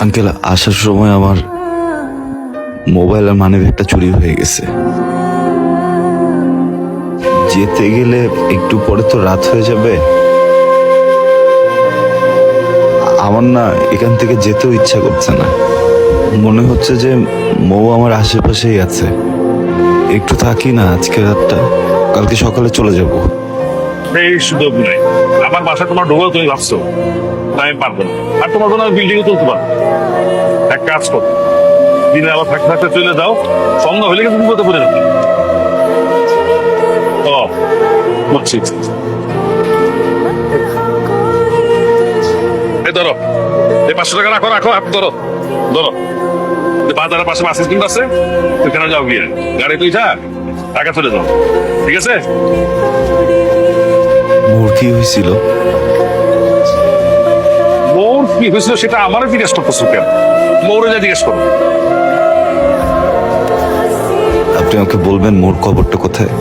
Uncle, আসার সময় আমার মোবাইল আর মানি ব্যাগটা চুরি হয়ে গেছে। যেতে গেলে একটু পরে তো রাত হয়ে যাবে। আমার না এখান থেকে যেতেও ইচ্ছা করছে না। মনে হচ্ছে যে মৌ আমার আশেপাশেই আছে। একটু থাকি না আজকে রাতটা। কালকে সকালে চলে যাব। এই সুযোগ নেই। আমার বাসা তোমার ঢোকা তুমি ভাবছ আমি পারব না। আর তোমার কোনো বিল্ডিং তুলতে পারব এক কাজ করো। দিনে আবার থাকতে থাকতে চলে যাও। সন্ধ্যা হলে কিন্তু বিপদে পড়ে যাবে। ও বুঝছি এই ধরো। এই পাঁচশো টাকা রাখো রাখো, হাত ধরো। ধরো। বাজারের পাশে বাস স্ট্যান্ড আছে। ওখানে যাও গিয়ে। গাড়ি তুই যা, টাকা চলে যাও। ঠিক আছে? কি হয়েছিল? মোর কি হয়েছিল সেটা আমারও জিজ্ঞেস করতেছো কেন? মোরে যা জিজ্ঞেস করো। আপনি আমাকে বলবেন মোর খবরটা কোথায়?